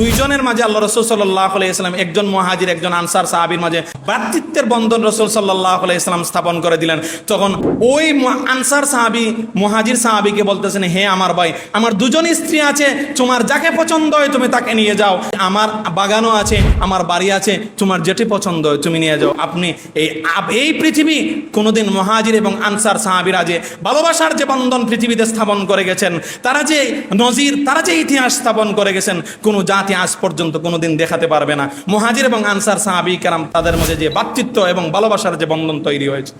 দুইজনের মাঝে আল্লাহ রসুল সাল্লাহ আলাইসলাম একজন মহাজির, একজন আনসার সাহাবির মাঝে ভ্রাতৃত্বের বন্ধন রসুল সাল্লাহ আলাইসলাম স্থাপন করে দিলেন। তখন ওই আনসার সাহাবি, মহাজির সাহাবিকে বলতেছেন, হে আমার ভাই, আমার দুজন স্ত্রী আছে, তোমার যাকে পছন্দ হয় তুমি তাকে নিয়ে যাও। আমার বাগানও আছে, আমার বাড়ি আছে, তোমার যেটি পছন্দ হয় তুমি নিয়ে যাও। আপনি এই এই পৃথিবী কোনোদিন মহাজির এবং আনসার সাহাবিরা যে ভালোবাসার যে বন্ধন পৃথিবীতে স্থাপন করে গেছেন, তারা যে নজির, তারা যে ইতিহাস স্থাপন করে গেছেন, কোনো জাতি আজ পর্যন্ত কোনোদিন দেখাতে পারবে না। মহাজির এবং আনসার সাহাবি কারাম তাদের মধ্যে যে বাতৃত্ব এবং ভালোবাসার যে বন্ধন তৈরি হয়েছে।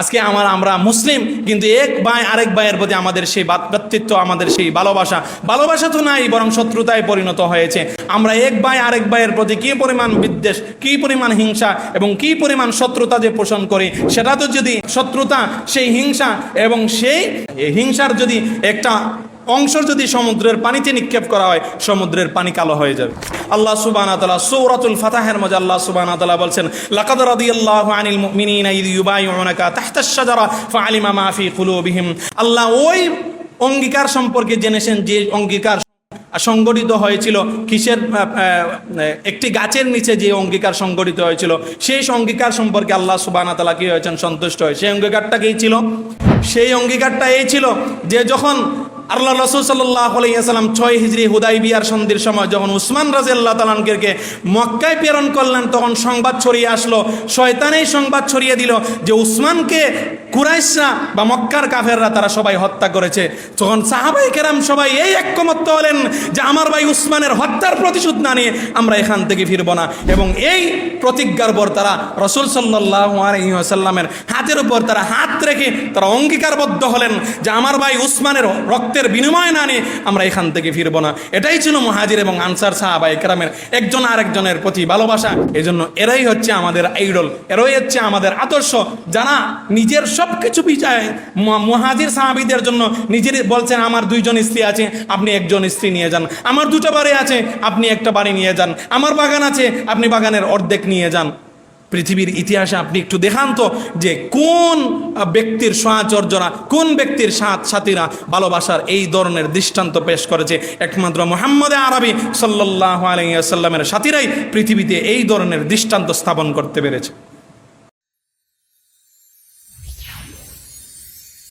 আজকে আমার, আমরা মুসলিম, কিন্তু এক ভাই আরেক ভাইয়ের প্রতি আমাদের সেই ব্যক্তিত্ব, আমাদের সেই ভালোবাসা। ভালোবাসা তো নাই, বরং শত্রুতায় পরিণত হয়েছে। আমরা এক ভাই আরেক ভাইয়ের প্রতি কী পরিমাণ বিদ্বেষ, কী পরিমাণ হিংসা এবং কী পরিমাণ শত্রুতা যে পোষণ করি, সেটা তো যদি শত্রুতা, সেই হিংসা এবং সেই হিংসার যদি একটা অংশ যদি সমুদ্রের পানিতে নিক্ষেপ করা হয়, সমুদ্রের পানি কালো হয়ে যাবে। আল্লাহ সুবহানাহু ওয়া তাআলা সূরাতুল ফাতাহের মজা আল্লাহ সুবহানাহু ওয়া তাআলা বলছেন, লাকাদ রাদিয়াল্লাহু আনিল মুমিনিনা ইয ইউবাইউনাকা তাহতাশ শাজারা ফাআলিমা আল্লাহ ওই অঙ্গীকার সম্পর্কে জেনেছেন যে অঙ্গীকার সংগঠিত হয়েছিল কিসের একটি গাছের নিচে যে অঙ্গীকার সংগঠিত হয়েছিল, সেই অঙ্গীকার সম্পর্কে আল্লাহ সুবহানাহু ওয়া তাআলা কি হয়েছেন সন্তুষ্ট হয় সেই অঙ্গীকারটা কি ছিল? সেই অঙ্গীকারটা এই ছিল যে যখন আল্লাহ রসুল সাল্লাহ আলাইসাল্লাম ছয় হিজড়ি হুদাই বিয়ার সন্ধির সময় যখন উসমান রাজিয়াল্লাহ তালানকে মক্কায় প্রেরণ করলেন, তখন সংবাদ ছড়িয়ে আসলো। শয়তানেই সংবাদ ছড়িয়ে দিল যে উসমানকে কুরাইশরা বা মক্কার কাফেররা তারা সবাই হত্যা করেছে। তখন সাহাবাই কেরাম সবাই এই একমত্ত হলেন যে আমার ভাই উসমানের হত্যার প্রতিশোধ না নিয়ে আমরা এখান থেকে ফিরব না। এবং এই প্রতিজ্ঞার পর তারা রসুল সাল্লাহ আলহিহাসাল্লামের হাতের উপর তারা হাত রেখে তারা অঙ্গীকারবদ্ধ হলেন যে আমার ভাই উসমানের রক্তের বিনিময় না নিয়ে আমরা এখান থেকে ফিরবো না। এটাই ছিল মহাজির এবং আনসার সাহাবাই কেরামের একজন আরেকজনের প্রতি ভালোবাসা। এই জন্য এরাই হচ্ছে আমাদের আইডল এরাই হচ্ছে আমাদের আদর্শ। যারা নিজের সব কিছু বিচায় মহাজির সাহাবিদের জন্য নিজের বলছেন, আমার দুইজন স্ত্রী আছে, আপনি একজন স্ত্রী নিয়ে যান। আমার দুটো বাড়ি আছে, আপনি একটা বাড়ি নিয়ে যান। আমার বাগান আছে, আপনি বাগানের অর্ধেক নিয়ে যান। পৃথিবীর ইতিহাসে আপনি একটু দেখান তো যে কোন ব্যক্তির সাহচর্যরা, কোন ব্যক্তির সাথ সাথীরা ভালোবাসার এই ধরনের দৃষ্টান্ত পেশ করেছে? একমাত্র মোহাম্মদে আরবি সাল্লাহ আলিয়া সাল্লামের সাথীরাই পৃথিবীতে এই ধরনের দৃষ্টান্ত স্থাপন করতে পেরেছে।